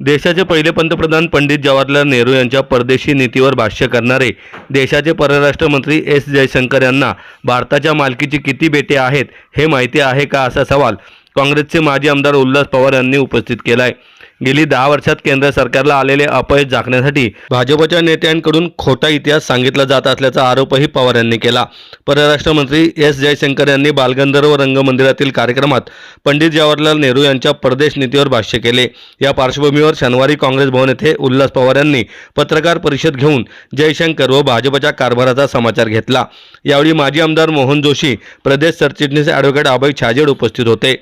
देशाचे पहिले पंतप्रधान पंडित जवाहरलाल नेहरू यांच्या परदेशी नीतीवर भाष्य करणारे देशाचे परराष्ट्र मंत्री एस जयशंकर यांना भारताच्या मालकीची किती बेटे आहेत हे माहिती आहे का असा सवाल काँग्रेसचे माजी आमदार उल्हास पवार यांनी उपस्थित केला आहे गेली दहा वर्षात केंद्र सरकारला आलेले अपयश झाकण्यासाठी भाजपच्या नेत्यांकडून खोटा इतिहास सांगितला जात असल्याचा आरोपही पवार यांनी केला. परराष्ट्र मंत्री एस जयशंकर यांनी बालगंधर्व रंगमंदिरातील कार्यक्रमात पंडित जवाहरलाल नेहरू यांच्या परदेश नीतीवर भाष्य केले. या पार्श्वभूमीवर शनिवारी काँग्रेस भवन येथे उल्हास पवार यांनी पत्रकार परिषद घेऊन जयशंकर व भाजपच्या कारभाराचा समाचार घेतला. यावेळी माजी आमदार मोहन जोशी प्रदेश सरचिटणीस ॲडव्होकेट अभय छाजेड उपस्थित होते.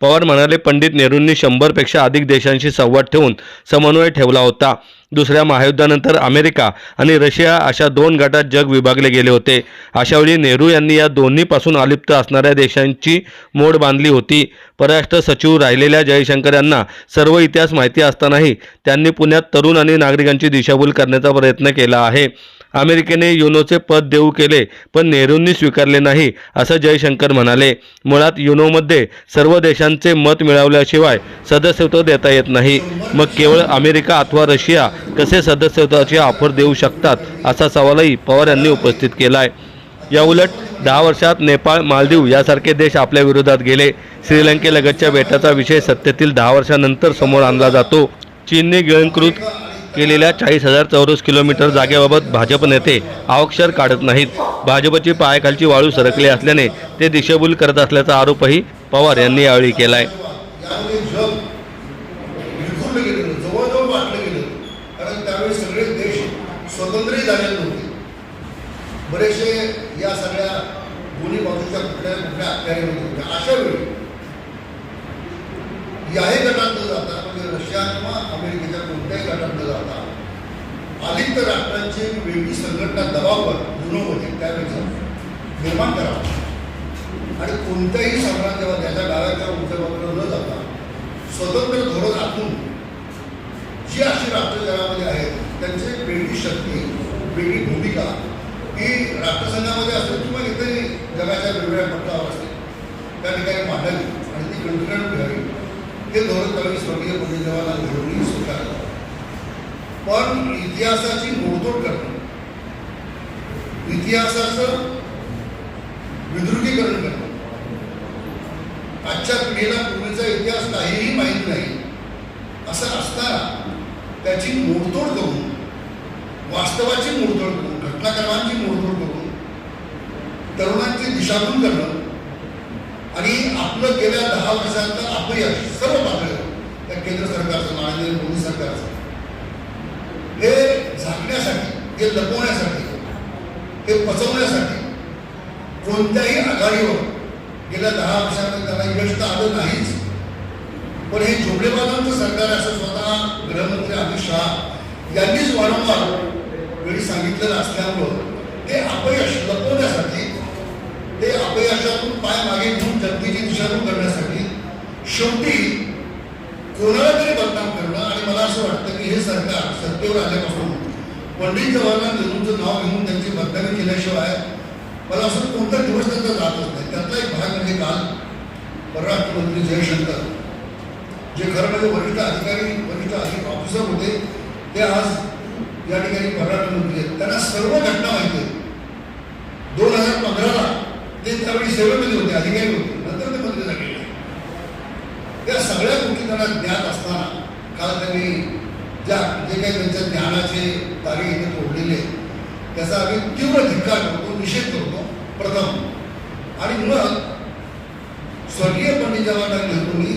पवार म्हणाले पंडित नेहरूंनी शंभरपेक्षा अधिक देशांशी संवाद ठेवून समन्वय ठेवला होता. दुसऱ्या महायुद्धानंतर अमेरिका आणि रशिया अशा दोन गटात जग विभागले गेले होते. अशावेळी नेहरू यांनी या दोन्हीपासून अलिप्त असणाऱ्या देशांची मोड बांधली होती. परराष्ट्र सचिव राहिलेल्या जयशंकर यांना सर्व इतिहास माहिती असतानाही त्यांनी पुण्यात तरुण आणि नागरिकांची दिशाभूल करण्याचा प्रयत्न केला आहे. अमेरिकेने युनोचे पद देऊ केले पण नेहरूंनी स्वीकारले नाही असं जयशंकर म्हणाले. मुळात युनोमध्ये सर्व देशांचे मत मिळवल्याशिवाय सदस्यत्व देता येत नाही. मग केवळ अमेरिका अथवा रशिया कसे सदस्यत्वाची ऑफर देऊ शकतात असा सवालही पवार यांनी उपस्थित केला आहे याउलट दहा वर्षात नेपाळ मालदीव यासारखे देश आपल्या विरोधात गेले. श्रीलंकेलगतच्या बेटाचा विषय सत्तेतील दहा वर्षानंतर समोर आणला जातो. चीनने गिळंकृत केलेल्या चाळीस हजार चौरस किलोमीटर जागेबाबत भाजप नेते आवक्षर काढत नाहीत. भाजपची पायाखालची वाळू सरकली असल्याने ते दिशाभूल करत असल्याचा आरोपही पवार यांनी यावेळी केला आहे बरेचसे या सगळ्या दोन्ही बाजूच्या कुठल्या कुठल्या अखत्यारीमध्ये होत्या अशा वेळी याही गटात न जाता म्हणजे रशिया किंवा अमेरिकेच्या कोणत्याही गटात आदित्य राष्ट्रांची वेगळी संघटना दबाववर युनोमध्ये त्यावेळेस निर्माण करावा. आणि कोणत्याही सम्राट जेव्हा त्याच्या डाव्याच्या उंच्या बाजूला न जाता स्वतंत्र धोरण आखून जी अशी राष्ट्र जगामध्ये आहेत त्यांची वेगळी शक्ती वेगळी भूमिका ही राष्ट्रसंघामध्ये असेल किंवा इतरही जगाच्या वेगवेगळ्या पट्टावर असेल त्या ठिकाणी मांडावी आणि ती कंटिन्यू घ्यावी हे धोरण त्यावेळी स्वर्गीय पंडित जवाहरलाल नेहरूंनी स्वीकारलं. पण इतिहासाची मोडतोड करणं. इतिहासाचं विद्रुपीकरण करणं. आजच्या पिढीला पूर्वीचा इतिहास काहीही माहीत नाही असं असताना त्याची मोडतोड करून वास्तवाची मोडतोड करून घटनाक्रमांची मोडतोड करून तरुणांची दिशाभूल करणं आणि आपलं गेल्या दहा वर्षांचं अपयश सर्व पातळीवर त्या केंद्र सरकारचं माननीय मोदी सरकारचं. हे झाकण्यासाठी हे लपवण्यासाठी हे पचवण्यासाठी कोणत्याही आघाडीवर गेल्या दहा वर्षामध्ये त्याला यश तर आलं नाहीच. पण हे झोपडेबाजांचं सरकार असं स्वतः गृहमंत्री अमित शहा यांनीच वारंवार वेळी सांगितलेलं असल्यामुळं ते अपयश लपवण्यासाठी ते अपयशातून पाय मागे घेऊन जनतेची दिशाभूल करण्यासाठी शेवटी कोणाला तरी बदनाम आणि मला असं वाटतं की हे सरकार सत्तेवर आल्यापासून पंडित जवाहरलाल नेहरूंचं नाव घेऊन त्यांची मतदान केल्याशिवाय मला असं कोणता दिवस त्यांचा जातच नाही. त्यातला एक भाग म्हणजे काल परराष्ट्र मंत्री जयशंकर जे खरं म्हणजे वरिष्ठ अधिकारी वरिष्ठ अधिक ऑफिसर होते ते आज या ठिकाणी परराष्ट्र मंत्री आहेत. त्यांना सर्व घटना माहिती आहेत. दोन हजार पंधराला ते त्यावेळी सेवेमध्ये होते अधिकारी होते. नंतर ते मंत्री झालेले त्या सगळ्या गोष्टी त्यांना ज्ञात असताना काल त्यांनी ज्या जे काही त्यांच्या ज्ञानाचे तारे इथे तोडलेले आहेत, त्याचा आम्ही तीव्र धिक्कार करतो निषेध करतो प्रथम. आणि मग स्वर्गीय पंडित जवाहरलाल नेहरूंनी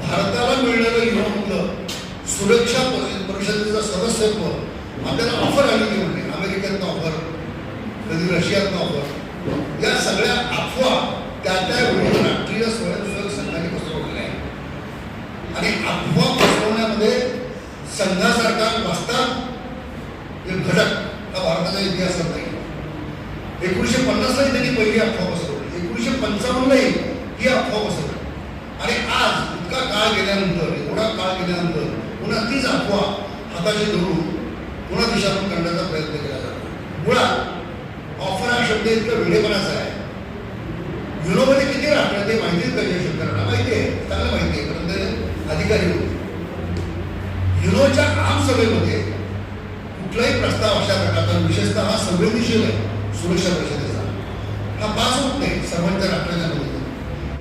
भारताला मिळणारं म्हटलं सुरक्षा परिषदेचं सदस्यत्व आपल्याला ऑफर आली की म्हणजे अमेरिकेतनं ऑफर कधी रशियातनं ऑफर या सगळ्या अफवा त्या त्यावेळी राष्ट्रीय स्वयंसेवक संघाने पसरवलेल्या आहे आणि अफवा भारतामध्ये संघासारखा वास्तव घटक हा भारताच्या इतिहासात नाही एकोणीसशे पन्नासलाही त्यांनी पहिली अफवा पसरवली. एकोणीसशे पंचावन्नलाही ही अफवा पसरवली. आणि आज इतका काळ गेल्यानंतर एवढा काळ गेल्यानंतर पुन्हा तीच अफवा हाताशी धरून पुन्हा दिशातून करण्याचा प्रयत्न केला जातो. मुळात ऑफर हा शब्द इतका वेळेपणाचा आहे. युरोमध्ये किती राष्ट्र ते माहितीच पाहिजे जयशंकरांना माहिती आहे. चांगलं माहिती आहे. परंतु अधिकारी युरोच्या आमसभेमध्ये कुठलाही प्रस्ताव अशा प्रकारचा विशेषतः हा संवेदनशील आहे सुरक्षा परिषदेचा. हा पास होत नाही सर्वांच्या आपल्याला